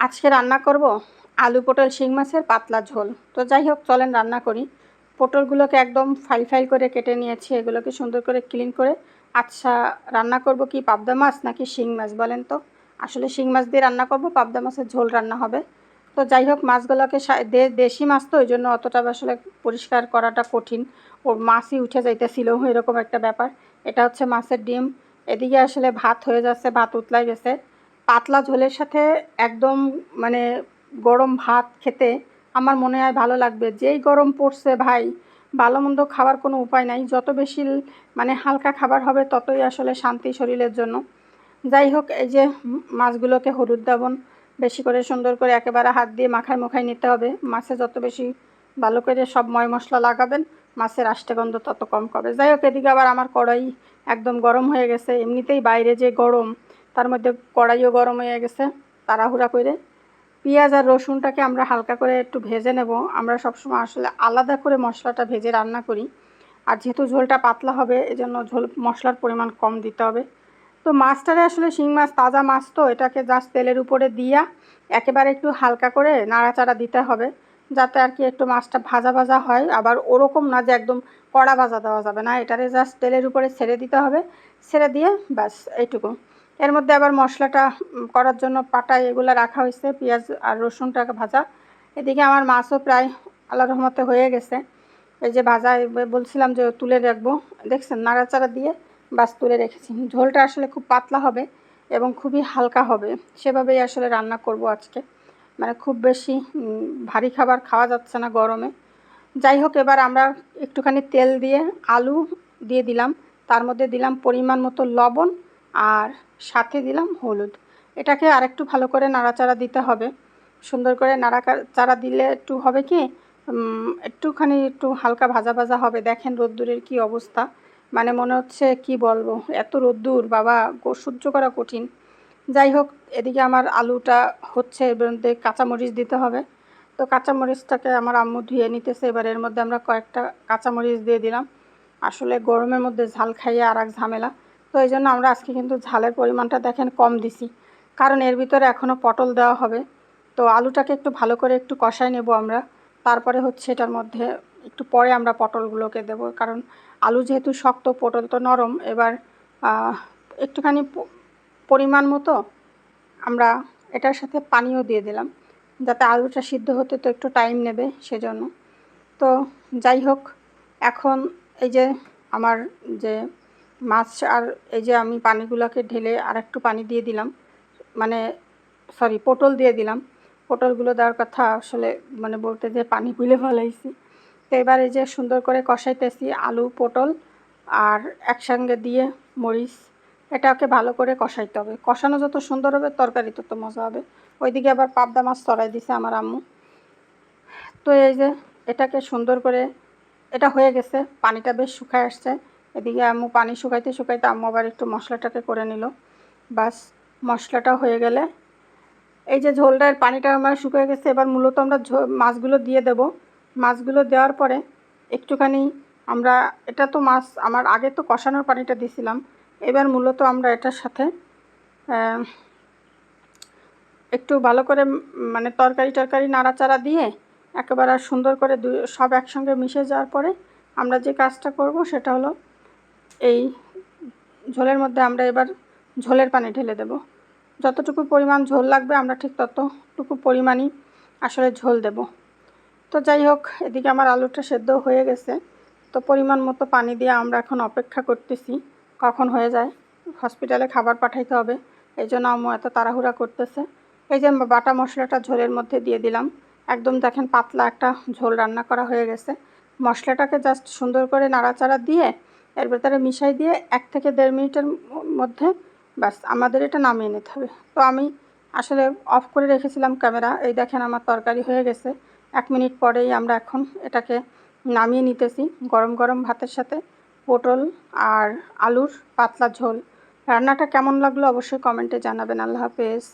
আজকে রান্না করব আলু পটল শিং মাছের পাতলা ঝোল। তো যাই হোক, চলেন রান্না করি। পটলগুলোকে একদম ফাইল ফাইল করে কেটে নিয়েছি, এগুলোকে সুন্দর করে ক্লিন করে। আচ্ছা রান্না করব কি পাবদা মাছ নাকি শিং মাছ বলেন তো? আসলে শিং মাছ দিয়ে রান্না করব, পাবদা মাছের ঝোল রান্না হবে। তো যাই হোক, মাছগুলোকে দেশি মাছ তো, ওই জন্য অতটা আসলে পরিষ্কার করাটা কঠিন। ওর মাছই উঠে যাইতেছিল, এরকম একটা ব্যাপার। এটা হচ্ছে মাছের ডিম। এদিকে আসলে ভাত হয়ে যাচ্ছে, ভাত উতলাই গেছে। পাতলা ঝোলের সাথে একদম মানে গরম ভাত খেতে আমার মনে হয় ভালো লাগবে। যেই গরম পড়ছে ভাই, ভালো মন্দ খাওয়ার কোনো উপায় নাই। যত বেশি মানে হালকা খাবার হবে ততই আসলে শান্তি শরীরের জন্য। যাই হোক, এই যে মাছগুলোকে হলুদ দাবন বেশি করে সুন্দর করে একেবারে হাত দিয়ে মাখায় মুখায় নিতে হবে। মাছে যত বেশি ভালো করে সব ময় মশলা লাগাবেন, মাছের আষ্টেগন্ধ তত কম করবে যাই হোক, এদিকে আবার আমার কড়াই একদম গরম হয়ে গেছে। এমনিতেই বাইরে যে গরম তার মধ্যে কড়াইও গরম হয়ে গেছে, তাড়াহুড়া করে। পেঁয়াজ আর রসুনটাকে আমরা হালকা করে একটু ভেজে নেব। আমরা সবসময় আসলে আলাদা করে মশলাটা ভেজে রান্না করি। আর যেহেতু ঝোলটা পাতলা হবে, এজন্য ঝোল মশলার পরিমাণ কম দিতে হবে। তো মাছটারে আসলে শিং মাছ, তাজা মাছ তো, এটাকে জাস্ট তেলের উপরে দিয়া একেবারে একটু হালকা করে নাড়াচাড়া দিতে হবে, যাতে আর কি একটু মাছটা ভাজা ভাজা হয়। আবার ওরকম না যে একদম কড়া ভাজা দেওয়া যাবে না, এটারে জাস্ট তেলের উপরে ছেড়ে দিতে হবে। ছেড়ে দিয়ে ব্যাস, এইটুকু। এর মধ্যে আবার মশলাটা করার জন্য পাটা এগুলো রাখা হয়েছে, পেঁয়াজ আর রসুনটাকে ভাজা। এদিকে আমার মাছও প্রায় আল্লাহ রহমতে হয়ে গেছে। এই যে ভাজা বলছিলাম যে তুলে রাখব। দেখছেন, নাড়াচাড়া দিয়ে বাস তুলে রেখেছি। ঝোলটা আসলে খুব পাতলা হবে এবং খুবই হালকা হবে। সেভাবেই আসলে রান্না করব আজকে। মানে খুব বেশি ভারী খাবার খাওয়া যাচ্ছে না গরমে। যাই হোক, এবার আমরা একটুখানি তেল দিয়ে আলু দিয়ে দিলাম। তার মধ্যে দিলাম পরিমাণ মতো লবণ আর সাথে দিলাম হলুদ। এটাকে আরেকটু ভালো করে নাড়াচাড়া দিতে হবে। সুন্দর করে নাড়াচাড়া দিলে একটু হবে কি একটুখানি একটু হালকা ভাজা ভাজা হবে। দেখেন রোদ্দুরের কি অবস্থা। মানে মনে হচ্ছে কি বলব, এত রোদ্দুর, বাবা সহ্য করা কঠিন। যাই হোক, এদিকে আমার আলুটা হচ্ছে, এর মধ্যে কাঁচামরিচ দিতে হবে। তো কাঁচামরিচটাকে আমার আম্মু ধুয়ে নিতেছে। এবার এর মধ্যে আমরা কয়েকটা কাঁচামরিচ দিয়ে দিলাম। আসলে গরমের মধ্যে ঝাল খাইয়ে আর এক ঝামেলা। তো এই জন্য আমরা আজকে কিন্তু ঝালের পরিমাণটা দেখেন কম দিছি। কারণ এর ভিতরে এখনও পটল দেওয়া হবে। তো আলুটাকে একটু ভালো করে একটু কষাই নেব আমরা। তারপরে হচ্ছে এটার মধ্যে একটু পরে আমরা পটলগুলোকে দেব। কারণ আলু যেহেতু শক্ত, পটল তো নরম, এবার একটুখানি পরিমাণ মতো আমরা এটার সাথে পানিও দিয়ে দিলাম। যাতে আলুটা সিদ্ধ হতে তো একটু টাইম নেবে সেজন্য। তো যাই হোক, এখন এই যে আমার যে মাছ আর এই যে আমি পানিগুলোকে ঢেলে আর একটু পানি দিয়ে দিলাম। মানে সরি পটল দিয়ে দিলাম। পটলগুলো দেওয়ার কথা আসলে মানে বলতে যে পানি পুলে ফেলাইছি। তো এবার এই যে সুন্দর করে কষাইতেছি আলু, পটল আর একসঙ্গে দিয়ে মরিচ। এটাকে ভালো করে কষাইতে হবে। কষানো যত সুন্দর হবে, তরকারি তত মজা হবে। ওইদিকে আবার পাবদা মাছ তরাই দিছে আমার আম্মু। তো এই যে এটাকে সুন্দর করে, এটা হয়ে গেছে, পানিটা বেশ শুকায় আসছে। এদিকে আম্মু পানি শুকাইতে শুকাইতে আম্মু আবার একটু মশলাটাকে করে নিল। বাস, মশলাটা হয়ে গেলে এই যে ঝোলটার পানিটা আমার শুকিয়ে গেছে, এবার মূলত আমরা মাছগুলো দিয়ে দেব। মাছগুলো দেওয়ার পরে একটুখানি আমরা, এটা তো মাছ, আমার আগে তো কষানোর পানিটা দিছিলাম, এবার মূলত আমরা এটার সাথে একটু ভালো করে মানে তরকারি টরকারি নাড়াচাড়া দিয়ে একেবারে সুন্দর করে সব একসঙ্গে মিশে যাওয়ার পরে আমরা যে কাজটা করব সেটা হলো এই ঝোলের মধ্যে আমরা এবার ঝোলের পানি ঢেলে দেব। যতটুকু পরিমাণ ঝোল লাগবে আমরা ঠিক ততটুকু পরিমাণই আসলে ঝোল দেব। তো যাই হোক, এদিকে আমার আলুটা সেদ্ধ হয়ে গেছে। তো পরিমাণ মতো পানি দিয়ে আমরা এখন অপেক্ষা করতেছি কখন হয়ে যায়। হসপিটালে খাবার পাঠাইতে হবে, এই জন্য আম্মু এত তাড়াহুড়া করতেছে। এই যে বাটা মশলাটা ঝোলের মধ্যে দিয়ে দিলাম। একদম দেখেন পাতলা একটা ঝোল রান্না করা হয়ে গেছে। মশলাটাকে জাস্ট সুন্দর করে নাড়াচাড়া দিয়ে এর ভেতরে মিশাই দিয়ে এক থেকে দেড় মিনিটের মধ্যে ব্যাস, আমাদের এটা নামিয়ে নিতে হবে। তো আমি আসলে অফ করে রেখেছিলাম ক্যামেরা এই দেখেন আমার তরকারি হয়ে গেছে। এক মিনিট পরেই আমরা এখন এটাকে নামিয়ে নিতেছি, গরম গরম ভাতের সাথে। পটল আর আলুর পাতলা ঝোল। রান্নাটা কেমন লাগল অবশ্যই কমেন্টে জানাবেন। আল্লাহ হাফেজ।